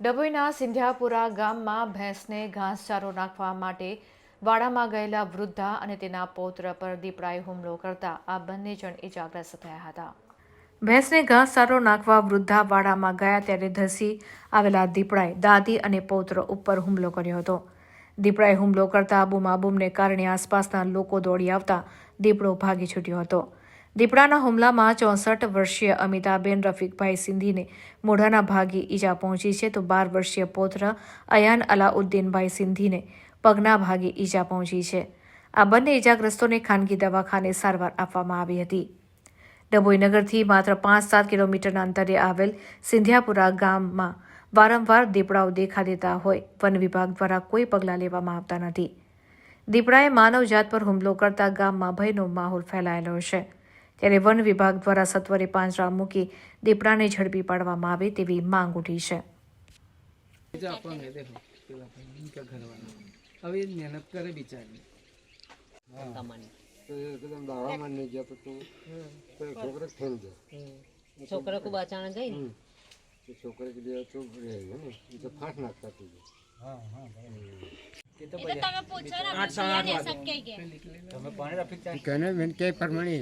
ડભોઈના સિંધ્યાપુરા ગામમાં ભેંસને ઘાસચારો નાખવા માટે વાડામાં ગયેલા વૃદ્ધા અને તેના પૌત્ર પર દીપડાએ હુમલો કરતા આ બંને જણ ઇજાગ્રસ્ત થયા હતા. ભેંસને ઘાસચારો નાખવા વૃદ્ધા વાડામાં ગયા ત્યારે ધસી આવેલા દીપડાએ દાદી અને પૌત્ર ઉપર હુમલો કર્યો હતો. દીપડાએ હુમલો કરતા બૂમાબૂમને કારણે આસપાસના લોકો દોડી આવતા દીપડો ભાગી છૂટ્યો હતો. દીપડાના હુમલામાં ચોસઠ વર્ષીય અમિતાબેન, રફીકભાઈ સિંધીને મોઢાના ભાગે ઈજા પહોંચી છે તો બાર વર્ષીય પૌત્ર અયાન અલાઉદ્દીનભાઈ સિંધીને પગના ભાગે ઈજા પહોંચી છે. આ બંને ઈજાગ્રસ્તોને ખાનગી દવાખાને સારવાર આપવામાં આવી હતી. ડભોઈ નગરથી માત્ર પાંચ સાત કિલોમીટરના અંતરે આવેલ સિંધ્યાપુરા ગામમાં વારંવાર દીપડાઓ દેખા દેતા હોય, વન વિભાગ દ્વારા કોઈ પગલાં લેવામાં આવતા નથી. દીપડાએ માનવજાત પર હુમલો કરતા ગામમાં ભયનો માહોલ ફેલાયેલો છે. ત્યારે વન વિભાગ દ્વારા સત્વરે પાંજરા મૂકી દીપડાને ઝડપી પાડવામાં આવે તેવી માંગ ઉઠી છે जो अपन है देखो पेला भाई इनका घर वाला अब ये मेहनत करे बेचारी તો એકદમ દાડામાં નહીં ગયા તો તું તો છોકરે ખેલ જાય છોકરા को बचाना गई હમ. તો છોકરે કે लिए ચૂપ રહે છે ને એ તો ફાટ નાખતા તું ये तो बजा आठ साढ़े आठ वागे કને મેં કે પરમાણી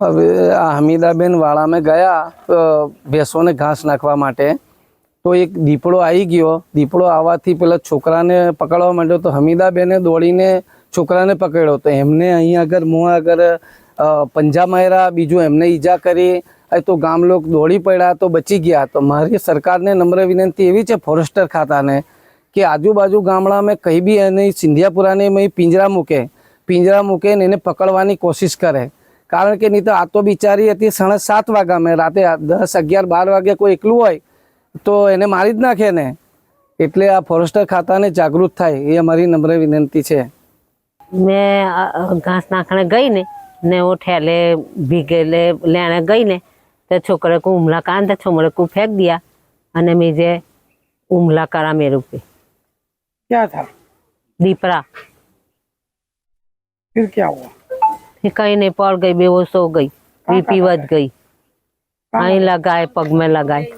હવે આ હમીદાબેન વાળામાં ગયા ભેંસોને ઘાસ નાખવા માટે. તો એક દીપડો આવી ગયો. દીપડો આવવાથી પેલા છોકરાને પકડવા માંડ્યો તો હમીદાબેને દોડીને છોકરાને પકડ્યો. તો એમને અહીંયા આગળ, મોં આગળ પંજા માર્યા, બીજું એમને ઈજા કરી. તો ગામ લોકો દોડી પડ્યા તો બચી ગયા. તો મારી સરકારને નમ્ર વિનંતી એવી છે ફોરેસ્ટર ખાતાને કે આજુબાજુ ગામડામાં કંઈ બી એને સિંધિયાપુરાને પિંજરા મૂકે. પિંજરા મૂકે ને એને પકડવાની કોશિશ કરે. કારણ કે નહીં તો આ તો બિચારી હતી સણસ સાત વાગ્યા મેં રાતે દસ અગિયાર બાર વાગે કોઈ એકલું હોય તો એને મારી જ નાખે ને. એટલે આ ફોરેસ્ટર ખાતાને જાગૃત થાય એ અમારી નમ્ર વિનંતી છે. મેં ઘાસ નાખણે ગઈ ને ને હું ઠેલે ભીગેલે લેણે ગઈ ને તો છોકરે કુ હુમલા કાન તો છોમરે કુ ફેંક દિયા. અને મેં જે હુમલા કરા મેરે ઉપર ક્યાં થા? દીપરા. ફિર ક્યાં હુઆ એ કઈ નહીં પડ ગઈ બેહોશ હો ગઈ. બીપી વધ ગई અહીં લગાય પગ મેં લગાય.